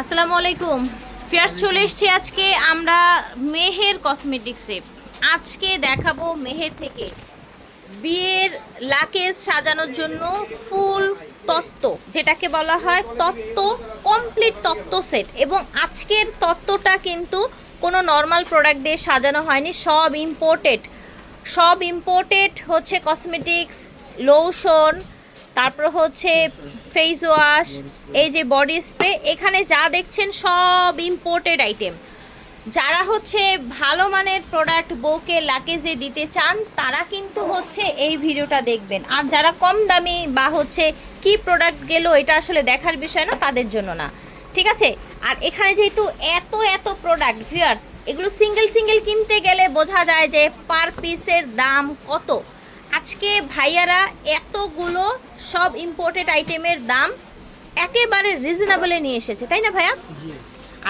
আসসালামু আলাইকুম। ফিয়ার্স, চলে এসছি আজকে আমরা মেহের কসমেটিক্সে। আজকে দেখাবো মেহের থেকে বিয়ের লাকেজ সাজানোর জন্য ফুল তত্ত্ব, যেটাকে বলা হয় তত্ত্ব, কমপ্লিট তত্ত্ব সেট। এবং আজকের তত্ত্বটা কিন্তু কোনো নর্মাল প্রোডাক্ট দিয়ে সাজানো হয়নি, সব ইম্পোর্টেড সব ইম্পোর্টেড হচ্ছে কসমেটিক্স লোশন তারপর হচ্ছে ফেস ওয়াশ এই যে বডি স্প্রে এখানে যা দেখছেন সব ইম্পোর্টেড আইটেম যারা হচ্ছে ভালো মানের প্রোডাক্ট বউকে লাকেজে দিতে চান, তারা কিন্তু হচ্ছে এই ভিডিওটা দেখবেন। আর যারা কম দামি বা হচ্ছে কি প্রোডাক্ট গেল, এটা আসলে দেখার বিষয় না, তাদের জন্য না। ঠিক আছে? আর এখানে যেহেতু এত এত প্রোডাক্ট ভিউয়ার্স এগুলো সিঙ্গেল সিঙ্গেল কিনতে গেলে বোঝা যায় যে পার পিসের দাম কত। আজকে ভাইয়ারা এতগুলো সব ইম্পোর্টেড আইটেমের দাম একেবারে রিজনেবলে নিয়ে এসেছে তাই না ভাইয়া?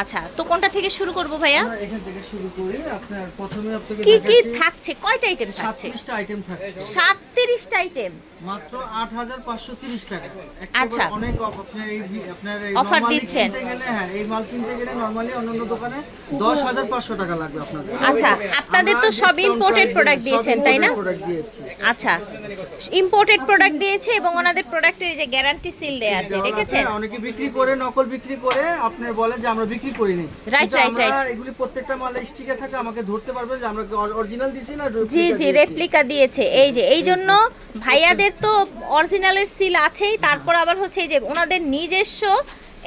আচ্ছা তো কোনটা থেকে শুরু করব ভাইয়া? আমরা এখান থেকে শুরু করি। আপনার প্রথমে আপনাকে কি কি থাকছে? কয়টা আইটেম থাকছে? 37টা আইটেম থাকছে। সাতত্রিশটা আইটেম মাত্র 8530 টাকা। আচ্ছা। অনেক অফ আপনার এই আপনার এই normally দিচ্ছেন। কিনতে গেলে হ্যাঁ এই মাল কিনতে গেলে নরমালি অন্যান্য দোকানে 10500 টাকা লাগবে আপনাদের। আচ্ছা আপনাদের তো সব ইম্পোর্টেড প্রোডাক্ট দিয়েছেন তাই না? আচ্ছা ইম্পোর্টেড প্রোডাক্ট দিয়েছে এবং ওনাদের প্রোডাক্টের এই যে গ্যারান্টি সিল দেয়া আছে দেখেছেন? অনেকে বিক্রি করে নকল বিক্রি করে আপনি বলে যে আমরা বিক্রি করিনি রাইট রাইট রাইট আমরা right. এগুলি প্রত্যেকটা মালে স্টিকার থাকে আমাকে ধরতে পারবেন যে আমরা অরিজিনাল দিছি না জি জি। রেপ্লিকা দিয়েছে এই যে এই জন্য ভাইয়াদের তো অরিজিনালের সিল আছেই তারপর আবার হচ্ছে এই যে ওনাদের নিজস্ব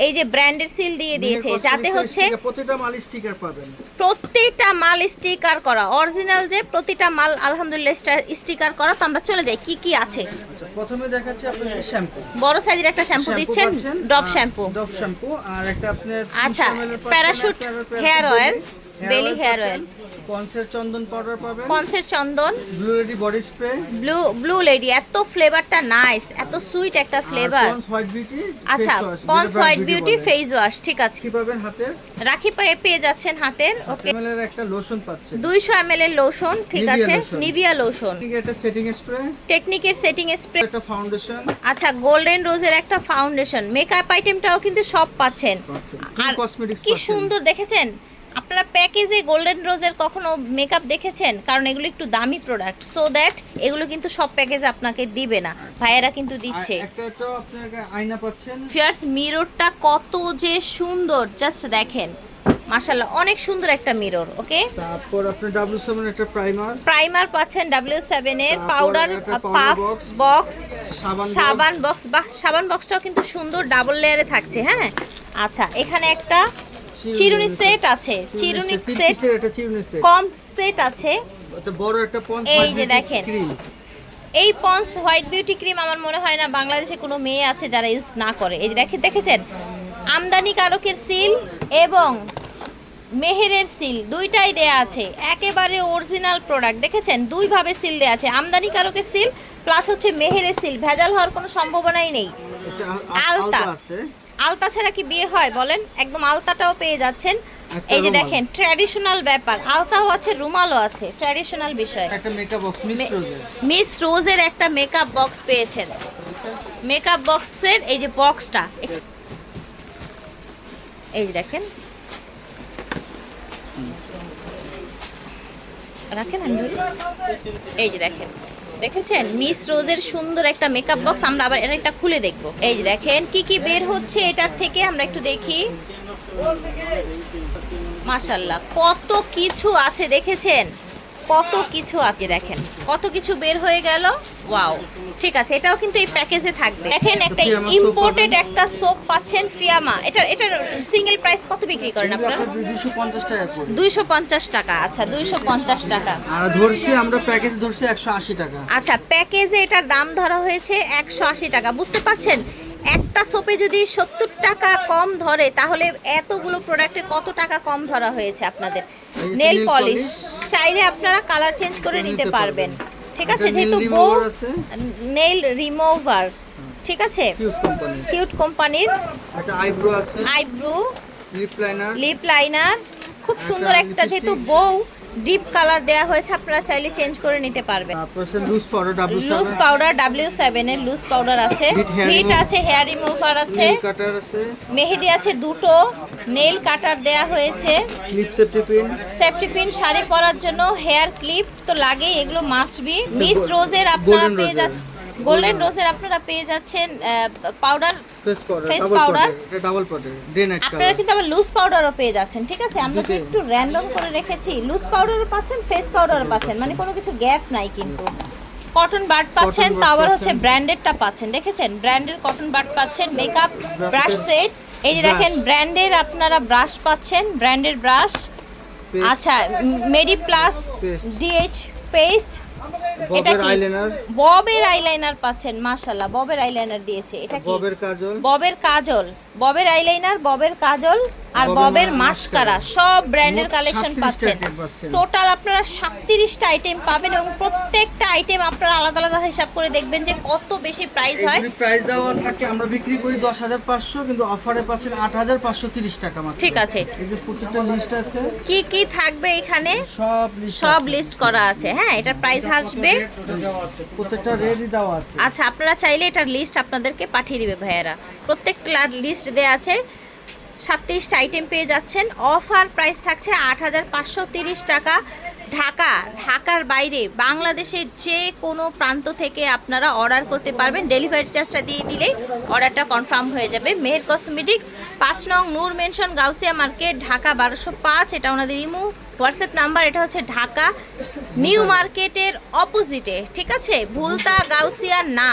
এই যে ব্র্যান্ডের সিল দিয়ে দিয়েছে যাতে হচ্ছে প্রতিটা প্রত্যেকটা মাল স্টিকার পাবেন। প্রত্যেকটা মাল স্টিকার করা অরিজিনাল যে প্রতিটা মাল আলহামদুলিল্লাহ স্টিকার করা। তো আমরা চলে যাই কি কি আছে? আচ্ছা প্রথমে দেখাচ্ছি আপনাদের শ্যাম্পু বড় সাইজের একটা শ্যাম্পু দিচ্ছেন ডব শ্যাম্পু ডব শ্যাম্পু আর একটা আপনি আচ্ছা, parachute hair oil, belly hair oil। পন্সের চন্দন পাউডার পাবেন। পন্সের চন্দন। Blue ready body spray blue blue lady এত ফ্লেভারটা নাইস এত সুইট একটা ফ্লেভার পন্স হোয়াইট বিউটি আচ্ছা Pond's white beauty face wash ঠিক আছে। কি পাবেন হাতের? রাখি পেয়ে পেয়ে যাচ্ছেন হাতের ওকে। এমএল একটা লোশন পাচ্ছেন। দুইশো এম এর লোশন ঠিক আছে। নিভিয়া লোশন একটা সেটিং স্প্রে টেকনিকের সেটিং স্প্রে একটা ফাউন্ডেশন আচ্ছা গোল্ডেন রোজের একটা ফাউন্ডেশন মেকআপ আইটেমটাও কিন্তু সব পাচ্ছেন। পাচ্ছেন। আর কসমেটিক্স কি সুন্দর দেখেছেন? আপনারা প্যাকেজে গোল্ডেন রোজের কখনো মেকআপ দেখেছেন? কারণ এগুলো একটু দামি প্রোডাক্ট সো দ্যাট এগুলো কিন্তু সব প্যাকেজে আপনাকে দিবে না। ভাইয়েরা কিন্তু দিচ্ছে। একটা তো আপনার আয়না পাচ্ছেন। ফিয়ার্স মিররটা কত যে সুন্দর জাস্ট দেখেন। মাশাল্লাহ অনেক সুন্দর একটা মিরর ওকে তারপর ডাব্লিউ সেভেন একটা প্রাইমার প্রাইমার পাচ্ছেন ডাব্লিউ সেভেন এর পাউডার পাফ বক্স সাবান সাবান বক্স বাহ সাবান বক্সটাও কিন্তু সুন্দর ডাবল লেয়ারে থাকছে হ্যাঁ? আচ্ছা এখানে একটা চিরুনি সেট আছে। চিরুনি সেট একটা চিরুনি সেট কম সেট আছে। এটা বড় একটা পঞ্চ এই যে দেখেন। এই পন্স হোয়াইট বিউটি ক্রিম আমার মনে হয় না বাংলাদেশে কোনো মেয়ে আছে যারা ইউজ না করে। এই যে দেখে দেখেছেন? আমদানিকারকের সিল এবং মেহেরের সিল দুইটাই দেয়া আছে। একেবারে অরিজিনাল প্রোডাক্ট দেখেছেন? দুইভাবে সিল দেয়া আছে। আমদানিকারকের সিল প্লাস হচ্ছে মেহেরের সিল ভেজাল হওয়ার কোনো সম্ভাবনাই নেই। এটা। আলতা আছে। আলতা ছাড়া কি বিয়ে হয় বলেন? একদম আলতাটাও পেয়ে যাচ্ছেন। এই যে দেখেন ট্র্যাডিশনাল ব্যাপার। আলতাও আছে রুমালও আছে ট্র্যাডিশনাল বিষয়। একটা মেকআপ বক্স মিস রোজের মিস রোজের একটা মেকআপ বক্স পেয়েছেন। মেকআপ বক্সের এই যে বক্সটা এই যে দেখেন। রাখেন আমি এই যে দেখেন। দেখেছেন? মিস রোজের সুন্দর একটা মেকআপ বক্স আমরা আবার এটা একটা খুলে দেখব। এই যে দেখেন, কি কি বের হচ্ছে এটার থেকে আমরা একটু দেখি। মাশাল্লাহ কত কিছু আছে দেখেছেন? কত কিছু আছে দেখেন। কত কিছু বের হয়ে গেল। ওয়াও। ঠিক আছে এটাও কিন্তু এই প্যাকেজে থাকবে। দেখেন একটা ইম্পোর্টেড একটা সোপ পাচ্ছেন ফিয়ামা। এটা এটা সিঙ্গেল প্রাইস কত বিক্রি করেন আপনারা? আপনার দুইশো পঞ্চাশ টাকা করে। দুইশো পঞ্চাশ টাকা। আচ্ছা দুইশো পঞ্চাশ টাকা। আর ধরছি আমরা প্যাকেজ ধরছি একশো আশি টাকা। আচ্ছা প্যাকেজে এটার দাম ধরা হয়েছে একশো আশি টাকা। বুঝতে পারছেন? একটা সোপে যদি সত্তর টাকা কম ধরে তাহলে এতগুলো প্রোডাক্টে কত টাকা কম ধরা হয়েছে আপনাদের? Nail polish. চাইলে আপনারা কালার চেঞ্জ করে নিতে পারবেন। ঠিক আছে? যেহেতু বউ নেইল রিমুভার ঠিক আছে? কিউট কোম্পানির আইব্রো আছে। Eyebrow lip liner lip liner খুব সুন্দর একটা যেহেতু বউ ডিপ কালার দেয়া হয়েছে আপনারা চাইলে চেঞ্জ করে নিতে পারবেন। Loose powder W loose powder W এর লুজ পাউডার আছে। হিট আছে হেয়ার রিমুভার আছে। কাটার আছে। মেহেদি আছে দুটো। নেল কাটার দেয়া হয়েছে। Clip safety pin safety pin sari পরার জন্য হেয়ার ক্লিপ তো লাগে এগুলো মাস্ট বি মিস রোজের আপনারা পেয়ে। যাচ্ছেন গোল্ডেন রোজের আপনারা পেয়ে যাচ্ছেন powder face powder double powder এটা ডাবল পাউডার ডে নাইট আপনারা কিন্তু আবার লুজ পাউডারও পেয়ে যাচ্ছেন ঠিক আছে? আমরা তো একটু র্যান্ডম করে রেখেছি। লুজ পাউডারও পাচ্ছেন ফেস পাউডারও পাচ্ছেন মানে কোনো কিছু গ্যাপ নাই কিন্তু। কটন বাড পাচ্ছেন আবার হচ্ছে ব্র্যান্ডেডটা পাচ্ছেন দেখেছেন? ব্র্যান্ডের কটন বাড পাচ্ছেন মেকআপ ব্রাশ সেট এই যে দেখেন ব্র্যান্ডের আপনারা ব্রাশ পাচ্ছেন ব্র্যান্ডের ব্রাশ আচ্ছা মেডি প্লাস। ডিএইচ পেস্ট এটা কি? আইলাইনার ববের আইলাইনার পাচ্ছেন মাশাআল্লাহ ববের আইলাইনার দিয়েছে। এটা কি? ববের কাজল। ববের কাজল। ববের আইলাইনার ববের কাজল আর ববের মাস্কারা সব ব্র্যান্ডের কালেকশন পাচ্ছেন। টোটাল আপনারা সাতত্রিশটা আইটেম পাবেন এবং প্রত্যেকটা আইটেম আপনারা আলাদা আলাদা হিসাব করে দেখবেন যে কত বেশি প্রাইস হয়। প্রাইস দেওয়া থাকে আমরা বিক্রি করি দশ হাজার পাঁচশো কিন্তু অফারে পাচ্ছেন আট হাজার পাঁচশো তিরিশ টাকা মাত্র। ঠিক আছে। এই যে প্রত্যেকটা লিস্ট আছে। কি কি থাকবে এখানে? সব লিস্ট সব লিস্ট করা আছে। হ্যাঁ এটার প্রাইস আসবে। প্রত্যেকটা রেডি দেওয়া আছে। আচ্ছা আপনারা চাইলে এটার লিস্ট আপনাদেরকে পাঠিয়ে দিবে ভাইয়েরা। প্রত্যেকটা লিস্ট দেওয়া আছে সাতত্রিশটা আইটেম পেয়ে যাচ্ছেন। অফার প্রাইস থাকছে আট হাজার পাঁচশো তিরিশ টাকা। ঢাকা ঢাকার বাইরে বাংলাদেশের যে কোনো প্রান্ত থেকে আপনারা অর্ডার করতে পারবেন। ডেলিভারি চার্জটা দিয়ে দিলেই অর্ডারটা কনফার্ম হয়ে যাবে। মেহের কসমেটিক্স পাঁচ নং নূর মেনশন গাউসিয়া মার্কেট ঢাকা বারোশো পাঁচ। এটা ওনাদের ইমু হোয়াটসঅ্যাপ নাম্বার এটা হচ্ছে ঢাকা নিউ মার্কেটের অপোজিটে, ঠিক আছে? ভুলতা গাউসিয়া না।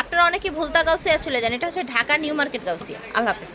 আপনারা অনেকে ভুলতা গাউসিয়া চলে যান, এটা হচ্ছে ঢাকা নিউ মার্কেট গাউসিয়া। আল্লাহ হাফিজ।